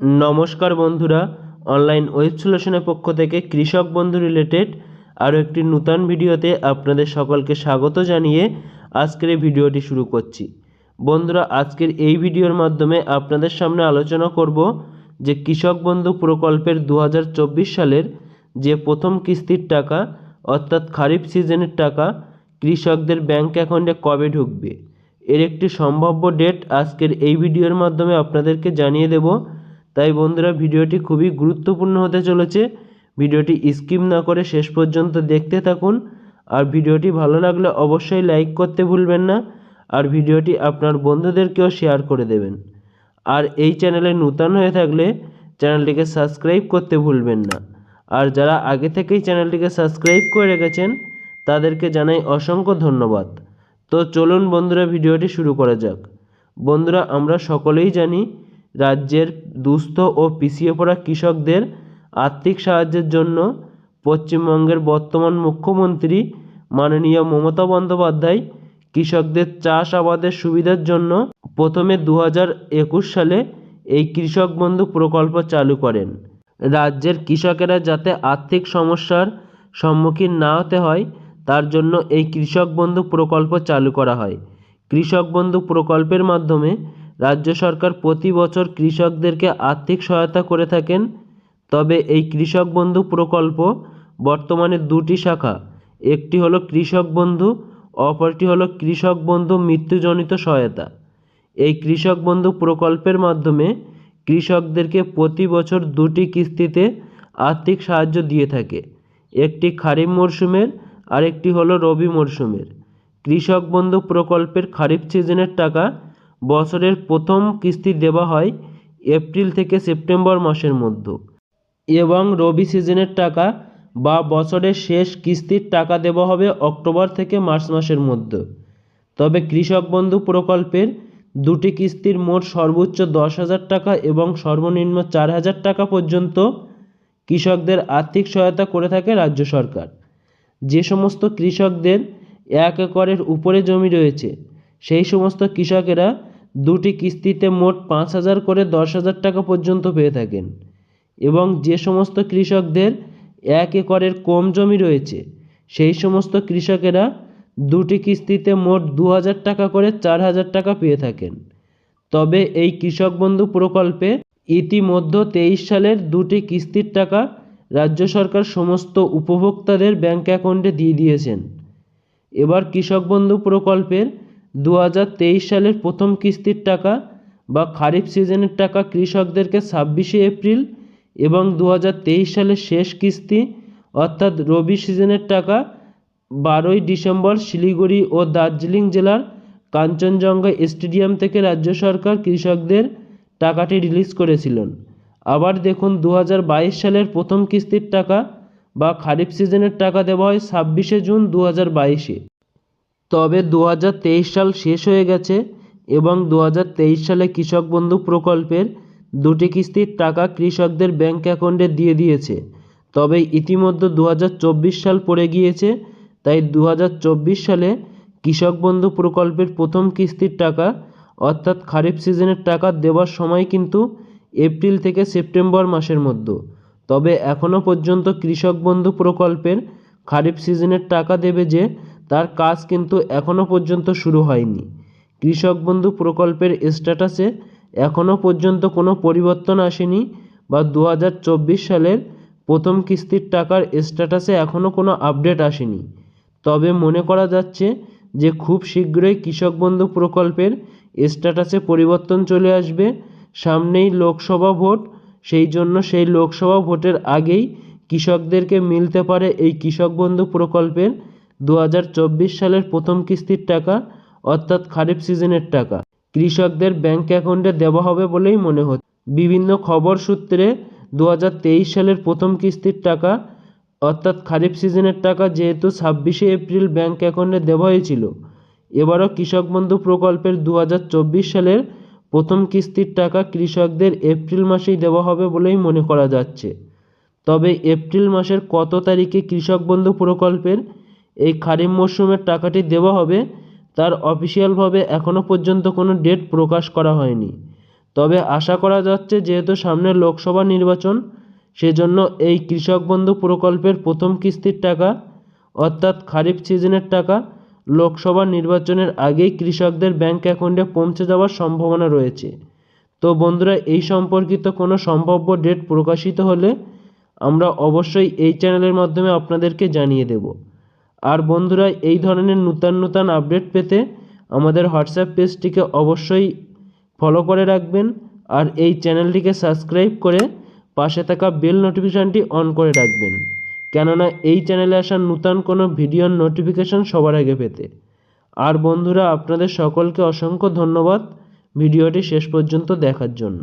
নমস্কার বন্ধুরা online web সলিউশনের পক্ষ থেকে কৃষক বন্ধু রিলেটেড আরও একটি নূতন ভিডিওতে আপনাদের সকলকে স্বাগত জানিয়ে আজকের এই ভিডিওটি শুরু করছি। বন্ধুরা, আজকের এই ভিডিওর মাধ্যমে আপনাদের সামনে আলোচনা করব যে কৃষক বন্ধু প্রকল্পের দু হাজার চব্বিশ সালের যে প্রথম কিস্তির টাকা, অর্থাৎ খারিফ সিজনের টাকা, কৃষকদের ব্যাংক অ্যাকাউন্টে কবে ঢুকবে? এর একটি সম্ভাব্য ডেট আজকের এই ভিডিওর মাধ্যমে আপনাদেরকে জানিয়ে দেব। তাই বন্ধুরা ভিডিওটি খুবই গুরুত্বপূর্ণ হতে চলেছে। ভিডিওটি স্কিপ না করে শেষ পর্যন্ত দেখতে থাকুন। আর ভিডিওটি ভালো লাগলে অবশ্যই লাইক করতে ভুলবেন না। আর ভিডিওটি আপনার বন্ধুদেরকেও শেয়ার করে দেবেন। আর এই চ্যানেলে নূতন হয়ে থাকলে চ্যানেলটিকে সাবস্ক্রাইব করতে ভুলবেন না। আর যারা আগে থেকেই চ্যানেলটিকে সাবস্ক্রাইব করে রেখেছেন, তাদেরকে জানাই অসংখ্য ধন্যবাদ। তো চলুন বন্ধুরা ভিডিওটি শুরু করা যাক। বন্ধুরা আমরা সকলেই জানি রাজ্যের দুস্থ ও পিছিয়ে পড়া কৃষকদের আর্থিক সাহায্যের জন্য পশ্চিমবঙ্গের বর্তমান মুখ্যমন্ত্রী মাননীয় মমতা বন্দ্যোপাধ্যায় কৃষকদের চাষ আবাদের সুবিধার জন্য প্রথমে দু একুশ সালে এই কৃষক বন্ধু প্রকল্প চালু করেন। রাজ্যের কৃষকেরা যাতে আর্থিক সমস্যার সম্মুখীন না হতে হয়, তার জন্য এই কৃষক বন্ধু প্রকল্প চালু করা হয়। কৃষক বন্ধু প্রকল্পের মাধ্যমে রাজ্য সরকার প্রতি বছর কৃষকদেরকে আর্থিক সহায়তা করে থাকেন। তবে এই কৃষক বন্ধু প্রকল্প বর্তমানে দুটি শাখা। একটি হলো কৃষক বন্ধু, অপরটি হলো কৃষক বন্ধু মৃত্যুজনিত সহায়তা। এই কৃষক বন্ধু প্রকল্পের মাধ্যমে কৃষকদেরকে প্রতি বছর দুটি কিস্তিতে আর্থিক সাহায্য দিয়ে থাকে। একটি খারিফ মরশুমের, আরেকটি হলো রবি মরশুমের। কৃষক বন্ধু প্রকল্পের খারিফ সিজনের টাকা বছরের প্রথম কিস্তি দেওয়া হয় এপ্রিল থেকে সেপ্টেম্বর মাসের মধ্যে। এবং রবি সিজনের টাকা বা বছরের শেষ কিস্তির টাকা দেওয়া হবে অক্টোবর থেকে মার্চ মাসের মধ্যে। তবে কৃষক বন্ধু প্রকল্পের দুটি কিস্তির মোট সর্বোচ্চ দশ হাজার টাকা এবং সর্বনিম্ন চার হাজার টাকা পর্যন্ত কৃষকদের আর্থিক সহায়তা করে থাকে রাজ্য সরকার। যে সমস্ত কৃষকদের এক একরের উপরে জমি রয়েছে, সেই সমস্ত কৃষকেরা দুটি কিস্তিতে মোট পাঁচ হাজার করে দশ হাজার টাকা পর্যন্ত পেয়ে থাকেন এবং যে সমস্ত কৃষকদের এক একরের কম জমি রয়েছে, সেই সমস্ত কৃষকেরা দুটি কিস্তিতে মোট দু হাজার টাকা করে চার হাজার টাকা পেয়ে থাকেন। তবে এই কৃষক বন্ধু প্রকল্পে ইতিমধ্যে তেইশ সালের দুটি কিস্তির টাকা রাজ্য সরকার সমস্ত উপভোক্তাদের ব্যাঙ্ক অ্যাকাউন্টে দিয়ে দিয়েছেন। এবার কৃষক বন্ধু প্রকল্পের দু হাজার তেইশ সালের প্রথম কিস্তির টাকা বা খারিফ সিজনের টাকা কৃষকদেরকে ছাব্বিশে এপ্রিল এবং দু হাজার তেইশ সালের শেষ কিস্তি, অর্থাৎ রবি সিজনের টাকা, বারোই ডিসেম্বর শিলিগুড়ি ও দার্জিলিং জেলার কাঞ্চনজঙ্ঘা স্টেডিয়াম থেকে রাজ্য সরকার কৃষকদের টাকাটি রিলিজ করেছিলেন। আবার দেখুন দু হাজার বাইশ সালের প্রথম কিস্তির টাকা বা খারিফ সিজনের টাকা দেওয়া হয় ছাব্বিশে জুন দু হাজার বাইশে। তবে দু হাজার তেইশ সাল শেষ হয়ে গেছে এবং দু হাজার তেইশ সালে কৃষক বন্ধু প্রকল্পের দুটি কিস্তির টাকা কৃষকদের ব্যাংক অ্যাকাউন্টে দিয়ে দিয়েছে। তবে ইতিমধ্যে দু হাজার চব্বিশ সাল পড়ে গিয়েছে, তাই দু হাজার চব্বিশ সালে কৃষক বন্ধু প্রকল্পের প্রথম কিস্তির টাকা, অর্থাৎ খারিফ সিজনের টাকা দেওয়ার সময় কিন্তু এপ্রিল থেকে সেপ্টেম্বর মাসের মধ্যে। তবে এখনও পর্যন্ত কৃষক বন্ধু প্রকল্পের খারিফ সিজনের টাকা দেবে যে তার কাজ কিন্তু এখনও পর্যন্ত শুরু হয়নি। কৃষক বন্ধু প্রকল্পের স্ট্যাটাসে এখনও পর্যন্ত কোনো পরিবর্তন আসেনি বা দু হাজার চব্বিশ সালের প্রথম কিস্তির টাকার স্ট্যাটাসে এখনও কোনো আপডেট আসেনি। তবে মনে করা যাচ্ছে যে খুব শীঘ্রই কৃষক বন্ধু প্রকল্পের স্ট্যাটাসে পরিবর্তন চলে আসবে। সামনেই লোকসভা ভোট, সেই জন্য সেই লোকসভা ভোটের আগেই কৃষকদেরকে মিলতে পারে এই কৃষক বন্ধু প্রকল্পের দু হাজার চব্বিশ সালের প্রথম কিস্তির টাকা, অর্থাৎ খারিফ সিজনের টাকা। কৃষকদের ব্যাংক অ্যাকাউন্টে দেওয়া হবে বলেই মনে হচ্ছে। বিভিন্ন খবর সূত্রে দু হাজার তেইশ সালের প্রথম কিস্তির টাকা, অর্থাৎ খারিফ সিজনের টাকা যেহেতু ছাব্বিশে এপ্রিল ব্যাংক অ্যাকাউন্টে দেওয়া হয়েছিল, এবারও কৃষক বন্ধু প্রকল্পের দু হাজার চব্বিশ সালের প্রথম কিস্তির টাকা কৃষকদের এপ্রিল মাসেই দেওয়া হবে বলেই মনে করা যাচ্ছে। তবে এপ্রিল মাসের কত তারিখে কৃষক বন্ধু প্রকল্পের এই খারিফ মরশুমের টাকাটি দেওয়া হবে। তার অফিসিয়ালভাবে এখনও পর্যন্ত কোনো ডেট প্রকাশ করা হয়নি। তবে আশা করা যাচ্ছে, যেহেতু সামনে লোকসভা নির্বাচন, সেজন্য এই কৃষক বন্ধু প্রকল্পের প্রথম কিস্তির টাকা, অর্থাৎ খারিফ সিজনের টাকা, লোকসভা নির্বাচনের আগেই কৃষকদের ব্যাংক অ্যাকাউন্টে পৌঁছে যাওয়ার সম্ভাবনা রয়েছে। তো বন্ধুরা, এই সম্পর্কিত কোনো সম্ভাব্য ডেট প্রকাশিত হলে আমরা অবশ্যই এই চ্যানেলের মাধ্যমে আপনাদেরকে জানিয়ে দেব। আর বন্ধুরা, এই ধরনের নূতন নূতন আপডেট পেতে আমাদের হোয়াটসঅ্যাপ পেজটিকে অবশ্যই ফলো করে রাখবেন আর এই চ্যানেলটিকে সাবস্ক্রাইব করে পাশে থাকা বেল নোটিফিকেশানটি অন করে রাখবেন। কেননা, এই চ্যানেলে আসা নূতন কোনো ভিডিওর নোটিফিকেশান সবার আগে পেতে। আর বন্ধুরা, আপনাদের সকলকে অসংখ্য ধন্যবাদ ভিডিওটি শেষ পর্যন্ত দেখার জন্য।